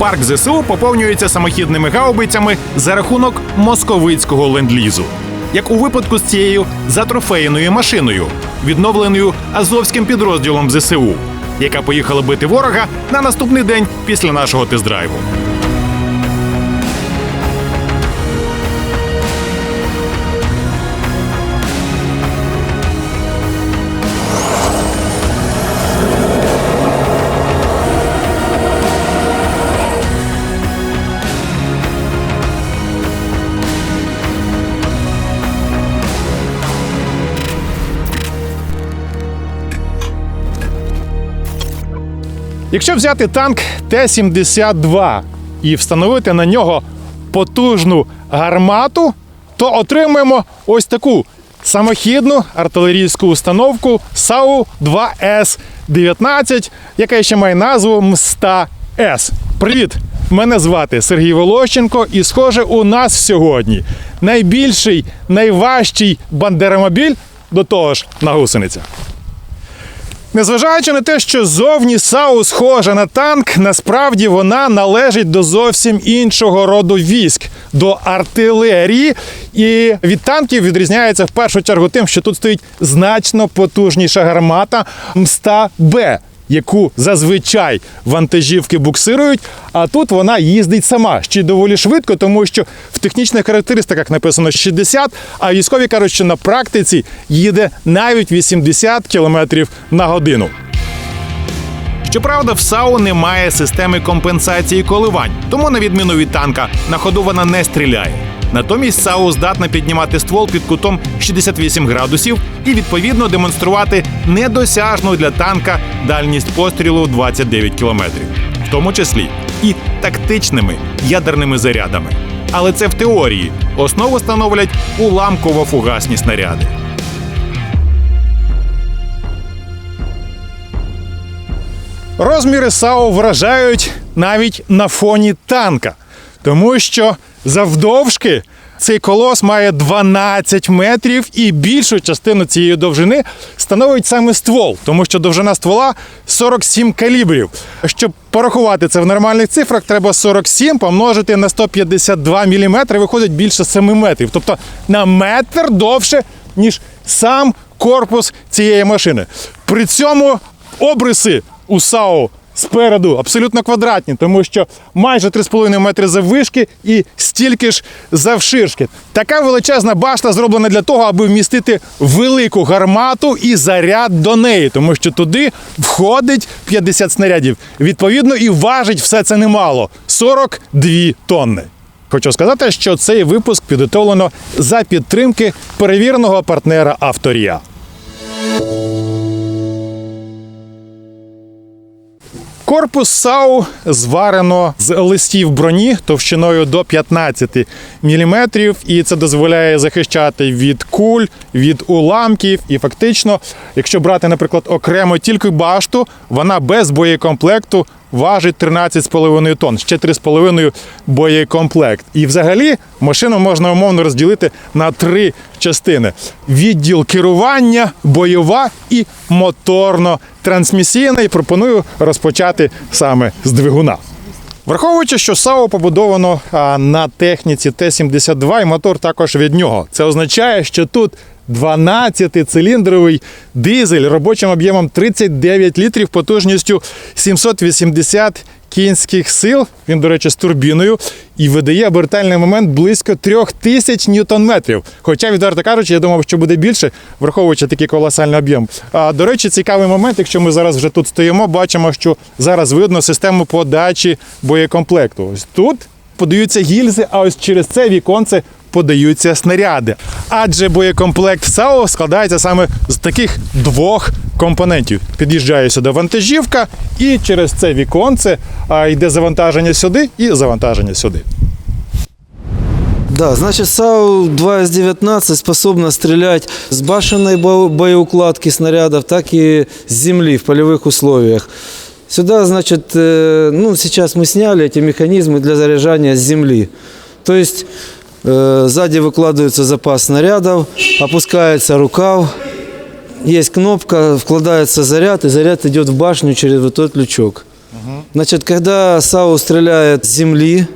Парк ЗСУ поповнюється самохідними гаубицями за рахунок московицького ленд-лізу. Як у випадку з цією затрофейною машиною, відновленою азовським підрозділом ЗСУ, яка поїхала бити ворога на наступний день після нашого тест-драйву. Якщо взяти танк Т-72 і встановити на нього потужну гармату, то отримаємо ось таку самохідну артилерійську установку САУ-2С-19, яка ще має назву МСТА-С. Привіт! Мене звати Сергій Волощенко, і схоже, у нас сьогодні найбільший, найважчий бандеромобіль, до того ж на гусеницях. Незважаючи на те, що зовні САУ схожа на танк, насправді вона належить до зовсім іншого роду військ, до артилерії. І від танків відрізняється в першу чергу тим, що тут стоїть значно потужніша гармата МСТА Б. Яку зазвичай вантажівки буксирують, а тут вона їздить сама ще доволі швидко, тому що в технічних характеристиках написано 60, а військові кажуть, що на практиці їде навіть 80 км на годину. Щоправда, в САУ немає системи компенсації коливань, тому, на відміну від танка, на ходу вона не стріляє. Натомість САУ здатна піднімати ствол під кутом 68 градусів і відповідно демонструвати недосяжну для танка дальність пострілу 29 кілометрів, в тому числі і тактичними ядерними зарядами. Але це в теорії основу становлять уламково-фугасні снаряди. Розміри САУ вражають навіть на фоні танка, тому що завдовжки цей колос має 12 метрів і більшу частину цієї довжини становить саме ствол, тому що довжина ствола 47 калібрів. Щоб порахувати це в нормальних цифрах, треба 47 помножити на 152 мм, виходить більше 7 метрів. Тобто на метр довше, ніж сам корпус цієї машини. При цьому обриси у САУ спереду абсолютно квадратні, тому що майже 3,5 метри заввишки і стільки ж завширшки. Така величезна башта зроблена для того, аби вмістити велику гармату і заряд до неї, тому що туди входить 50 снарядів. Відповідно, і важить все це немало 42 тонни. Хочу сказати, що цей випуск підготовлено за підтримки перевіреного партнера Авторія. Корпус САУ зварено з листів броні товщиною до 15 мм, і це дозволяє захищати від куль, від уламків. І фактично, якщо брати, наприклад, окремо тільки башту, вона без боєкомплекту важить 13,5 тонн, ще 3,5 боєкомплект. І взагалі машину можна умовно розділити на три частини: відділ керування, бойова і моторно-трансмісійна. І пропоную розпочати саме з двигуна. Враховуючи, що САУ побудовано на техніці Т-72 і мотор також від нього. Це означає, що тут 12-циліндровий дизель робочим об'ємом 39 літрів потужністю 780 кінських сил. Він, до речі, з турбіною і видає обертальний момент близько 3000 ньютон-метрів. Хоча, відверто кажучи, я думав, що буде більше, враховуючи такий колосальний об'єм. А до речі, цікавий момент, якщо ми зараз вже тут стоїмо, бачимо, що зараз видно систему подачі боєкомплекту. Ось тут подаються гільзи, а ось через це віконце подаються снаряди. Адже боєкомплект САУ складається саме з таких двох компонентів. Під'їжджає сюди вантажівка, і через це віконце йде завантаження сюди і завантаження сюди. Да, значит, САУ-2С-19 способна стрелять с башенной бо- боеукладки снарядов, так и с земли в полевых условиях. Сюда, значит, э, ну, сейчас мы сняли эти механизмы для заряжания с земли. То есть э, сзади выкладывается запас снарядов, опускается рукав, есть кнопка, вкладывается заряд, и заряд идет в башню через вот тот лючок. Значит, когда САУ стреляет с земли,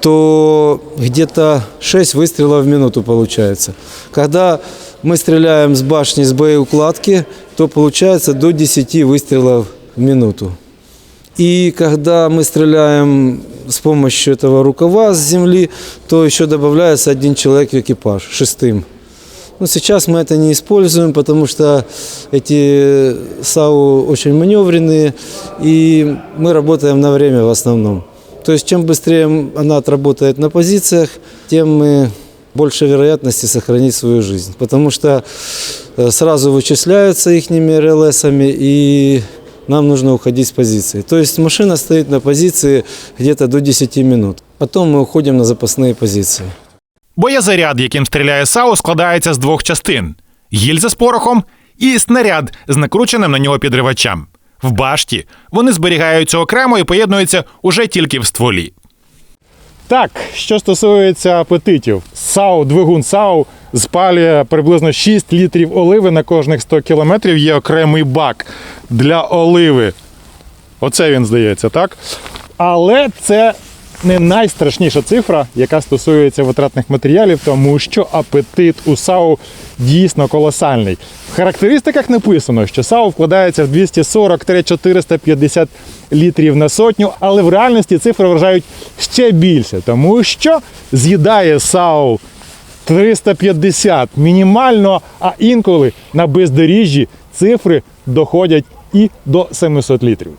то где-то 6 выстрелов в минуту получается. Когда мы стреляем с башни, с боеукладки, то получается до 10 выстрелов в минуту. И когда мы стреляем с помощью этого рукава с земли, то еще добавляется один человек в экипаж, шестым. Ну, сейчас мы это не используем, потому что эти САУ очень маневренные, и мы работаем на время в основном. То есть чем быстрее она отработает на позициях, тем мы больше вероятности сохранить свою жизнь. Потому что э, сразу вычисляются их РЛСами, и нам нужно уходить с позиции. То есть машина стоит на позиции где-то до 10 минут. Потом мы уходим на запасные позиции. Боєзаряд, яким стріляє САУ, складається з двох частин: гільза з порохом і снаряд з накрученим на нього підривачем. В башті вони зберігаються окремо і поєднуються уже тільки в стволі. Так, що стосується апетитів, САУ, двигун САУ спалює приблизно 6 літрів оливи на кожних 100 кілометрів. Є окремий бак для оливи. Оце він здається, так? Але це не найстрашніша цифра, яка стосується витратних матеріалів, тому що апетит у САУ дійсно колосальний. В характеристиках написано, що САУ вкладається в 240-450 літрів на сотню, але в реальності цифри вражають ще більше, тому що з'їдає САУ 350 мінімально, а інколи на бездоріжжі цифри доходять і до 700 літрів.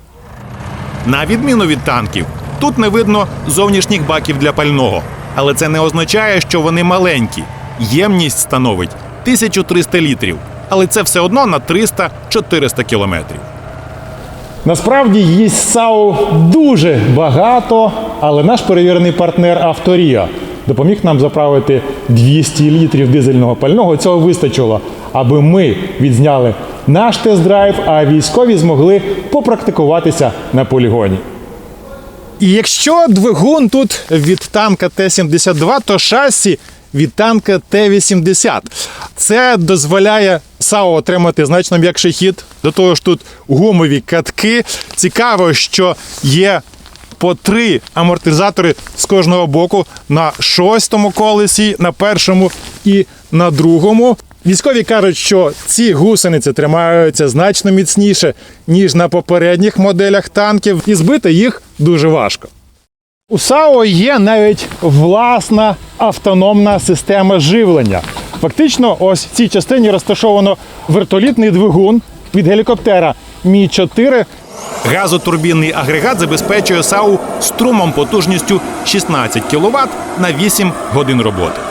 На відміну від танків, тут не видно зовнішніх баків для пального. Але це не означає, що вони маленькі. Ємність становить 1300 літрів. Але це все одно на 300-400 кілометрів. Насправді їсть САУ дуже багато, але наш перевірений партнер Авторія допоміг нам заправити 200 літрів дизельного пального. Цього вистачило, аби ми відзняли наш тест-драйв, а військові змогли попрактикуватися на полігоні. І якщо двигун тут від танка Т-72, то шасі від танка Т-80. Це дозволяє САУ отримати значно м'якший хід. До того ж, тут гумові катки. Цікаво, що є по три амортизатори з кожного боку на шостому колесі, на першому і на другому. Військові кажуть, що ці гусениці тримаються значно міцніше, ніж на попередніх моделях танків, і збити їх дуже важко. У САУ є навіть власна автономна система живлення. Фактично, ось в цій частині розташовано вертолітний двигун від гелікоптера Мі 4 Газотурбінний агрегат забезпечує САУ струмом потужністю 16 кВт на 8 годин роботи.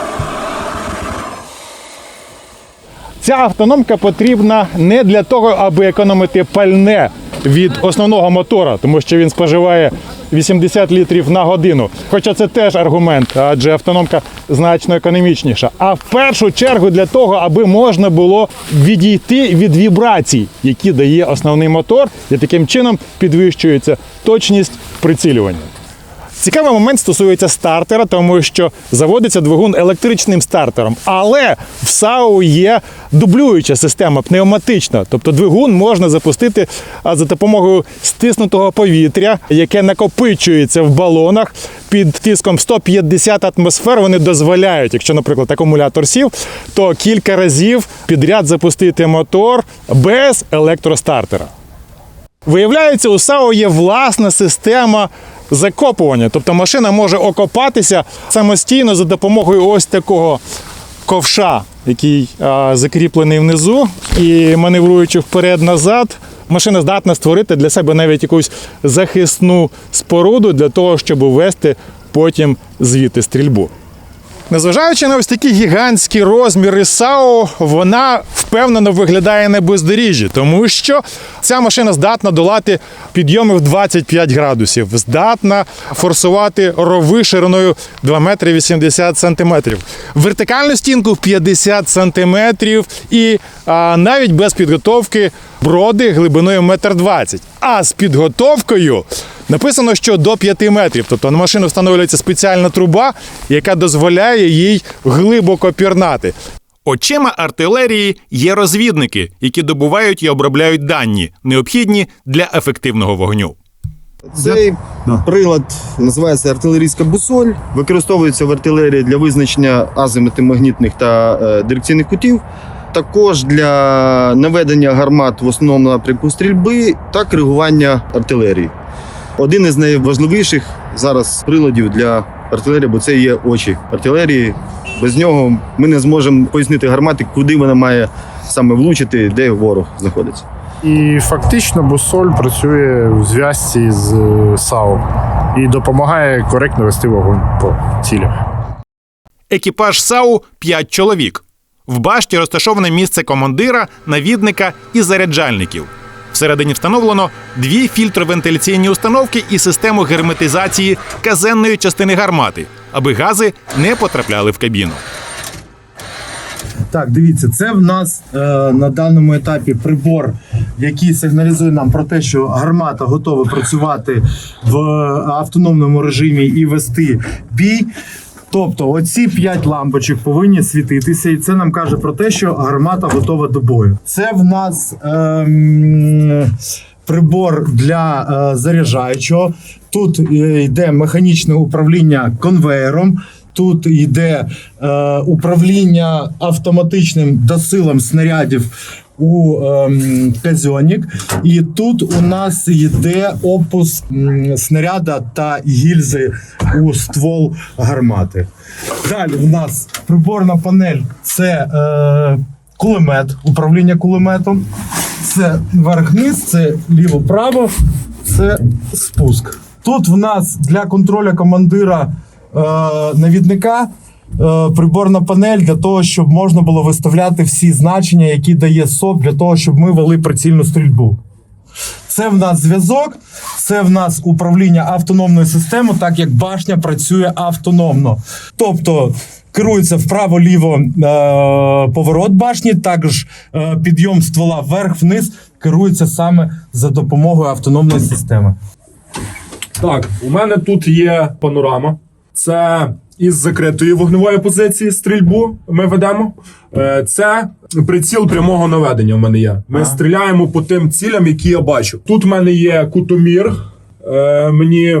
Ця автономка потрібна не для того, аби економити пальне від основного мотора, тому що він споживає 80 літрів на годину. Хоча це теж аргумент, адже автономка значно економічніша. А в першу чергу для того, аби можна було відійти від вібрацій, які дає основний мотор, і таким чином підвищується точність прицілювання. Цікавий момент стосується стартера, тому що заводиться двигун електричним стартером. Але в САУ є дублююча система пневматична. Тобто двигун можна запустити за допомогою стиснутого повітря, яке накопичується в балонах під тиском 150 атмосфер. Вони дозволяють, якщо, наприклад, акумулятор сів, то кілька разів підряд запустити мотор без електростартера. Виявляється, у САУ є власна система закопування. Тобто машина може окопатися самостійно за допомогою ось такого ковша, який а, закріплений внизу, і маневруючи вперед-назад, машина здатна створити для себе навіть якусь захисну споруду для того, щоб ввести потім звідти стрільбу. Незважаючи на ось такі гігантські розміри САУ, вона впевнено виглядає на бездоріжжі, тому що ця машина здатна долати підйоми в 25 градусів, здатна форсувати рови шириною 2 метри 80 сантиметрів, вертикальну стінку в 50 сантиметрів і а, навіть без підготовки броди глибиною 1,20 м. А з підготовкою Написано, що до 5 метрів. Тобто на машину встановлюється спеціальна труба, яка дозволяє їй глибоко пірнати. Очима артилерії є розвідники, які добувають і обробляють дані, необхідні для ефективного вогню. Цей прилад називається артилерійська бусоль. Використовується в артилерії для визначення азимутомагнітних та е, дирекційних кутів. Також для наведення гармат в основному напрямку стрільби та коригування артилерії. Один із найважливіших зараз приладів для артилерії, бо це є очі артилерії. Без нього ми не зможемо пояснити гармати, куди вона має саме влучити, де ворог знаходиться. І фактично бусоль працює в зв'язці з е, САУ і допомагає коректно вести вогонь по цілях. Екіпаж САУ 5 чоловік. В башті розташоване місце командира, навідника і заряджальників. Всередині встановлено дві фільтровентиляційні установки і систему герметизації казенної частини гармати, аби гази не потрапляли в кабіну. Так, дивіться, це в нас е, на даному етапі прибор, який сигналізує нам про те, що гармата готова працювати в автономному режимі і вести бій. Тобто, оці 5 лампочок повинні світитися, і це нам каже про те, що гармата готова до бою. Це в нас ем, прибор для е, заряджаючого. Тут е, йде механічне управління конвеєром. Тут йде е, управління автоматичним досилом снарядів у ем, казьонік. І тут у нас йде опуск снаряда та гільзи у ствол гармати. Далі в нас приборна панель це е, кулемет, управління кулеметом. Це верх-низ, це ліво-право, це спуск. Тут в нас для контролю командира е, навідника приборна панель для того, щоб можна було виставляти всі значення, які дає СОП, для того, щоб ми вели прицільну стрільбу. Це в нас зв'язок, це в нас управління автономною системою, так як башня працює автономно. Тобто керується вправо-ліво е, поворот башні, також е, підйом ствола вверх-вниз керується саме за допомогою автономної системи. Так, у мене тут є панорама. Це із закритої вогневої позиції стрільбу ми ведемо. Е, Це приціл прямого наведення. У мене є. Ми стріляємо по тим цілям, які я бачу. Тут в мене є кутомір. Е, Мені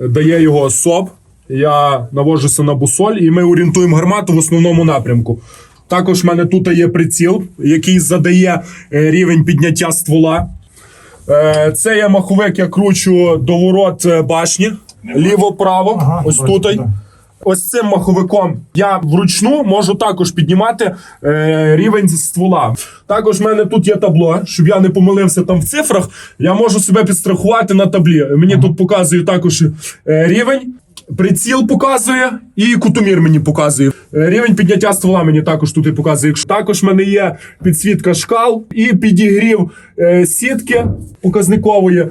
дає його СОП. Я наводжуся на бусоль, і ми орієнтуємо гармату в основному напрямку. Також в мене тут є приціл, який задає е, рівень підняття ствола. Це є маховик, я кручу до ворот башні. Ліво-право. Ага, ось тут. Ось цим маховиком я вручну можу також піднімати е, рівень ствола. Також в мене тут є табло, щоб я не помилився там в цифрах. Я можу себе підстрахувати на таблі. Мені тут показує також е, рівень. Приціл показує і кутомір мені показує. Е, Рівень підняття ствола мені також тут і показує. Також в мене є підсвітка шкал і підігрів е, сітки показникової.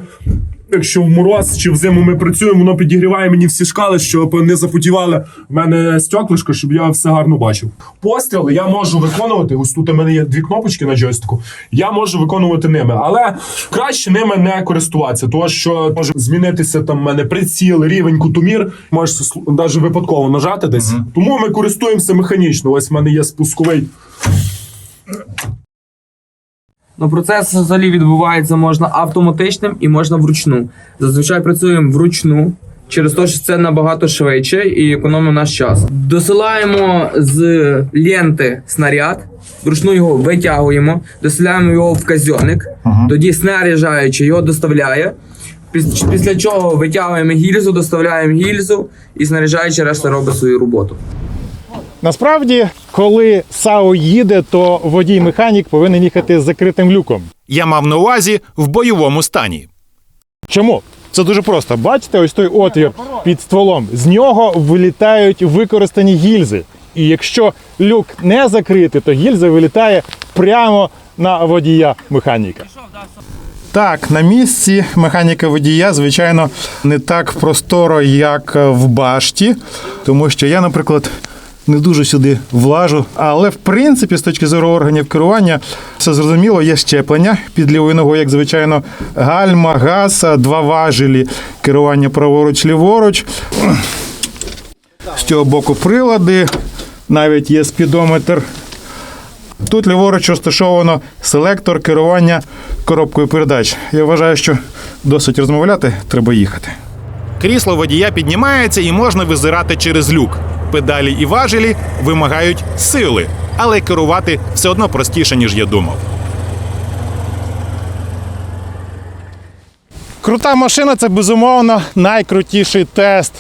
Якщо в мороз чи в зиму ми працюємо, воно підігріває мені всі шкали, щоб не запотівали в мене стеклишко, щоб я все гарно бачив. Постріли я можу виконувати. Ось тут у мене є дві кнопочки на джойстику. Я можу виконувати ними, але краще ними не користуватися, тому що може змінитися там в мене приціл, рівень, кутомір. Можеш навіть випадково нажати десь. Тому ми користуємося механічно. Ось в мене є спусковий. Ну, процес взагалі відбувається можна автоматичним і можна вручну. Зазвичай працюємо вручну. Через те, що це набагато швидше і економимо наш час. Досилаємо з ленти снаряд, вручну його витягуємо, доселяємо його в казьоник, тоді снаряджаючи його доставляє. Після чого витягуємо гільзу, доставляємо гільзу і снаряджаючи решта робить свою роботу. Насправді, коли САУ їде, то водій-механік повинен їхати з закритим люком. Я мав на увазі в бойовому стані. Чому? Це дуже просто. Бачите, ось той отвір під стволом. З нього вилітають використані гільзи. І якщо люк не закритий, то гільза вилітає прямо на водія механіка. Так, на місці механіка водія, звичайно, не так просторо, як в башті, тому що я, наприклад, не дуже сюди влажу. Але в принципі, з точки зору органів керування, все зрозуміло, є щеплення під лівою ногою, як звичайно, гальма, газ, два важелі, керування праворуч, ліворуч. З цього боку прилади, навіть є спідометр. Тут ліворуч розташовано селектор керування коробкою передач. Я вважаю, що досить розмовляти, треба їхати. Крісло водія піднімається і можна визирати через люк. Педалі і важелі вимагають сили, але керувати все одно простіше, ніж я думав. Крута машина це безумовно найкрутіший тест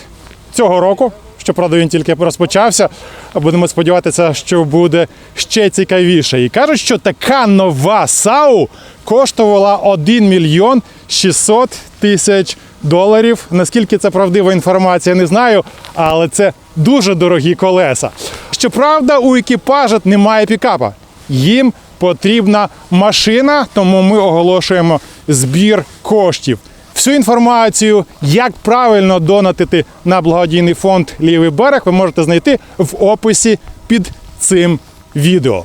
цього року. Щоправда, він тільки розпочався. Будемо сподіватися, що буде ще цікавіше. І кажуть, що така нова САУ коштувала 1 мільйон 600 тисяч доларів. Наскільки це правдива інформація, не знаю, але це дуже дорогі колеса. Щоправда, у екіпажа немає пікапа. Їм потрібна машина, тому ми оголошуємо збір коштів. Всю інформацію, як правильно донатити на благодійний фонд Лівий берег, ви можете знайти в описі під цим відео.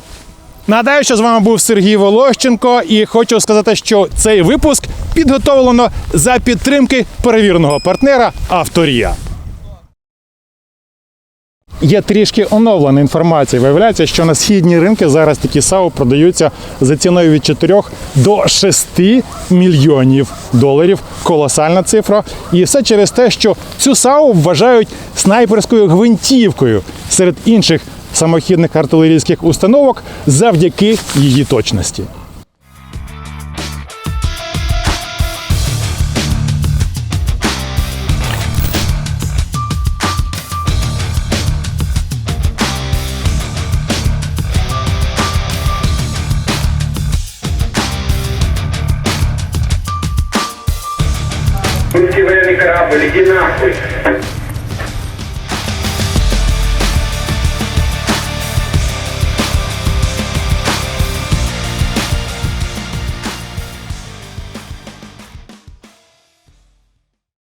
Нагадаю, що з вами був Сергій Волощенко, і хочу сказати, що цей випуск підготовлено за підтримки перевіреного партнера Авторія. Є трішки оновлена інформація. Виявляється, що на східні ринки зараз такі САУ продаються за ціною від 4 до 6 мільйонів доларів. Колосальна цифра. І все через те, що цю САУ вважають снайперською гвинтівкою серед інших самохідних артилерійських установок завдяки її точності.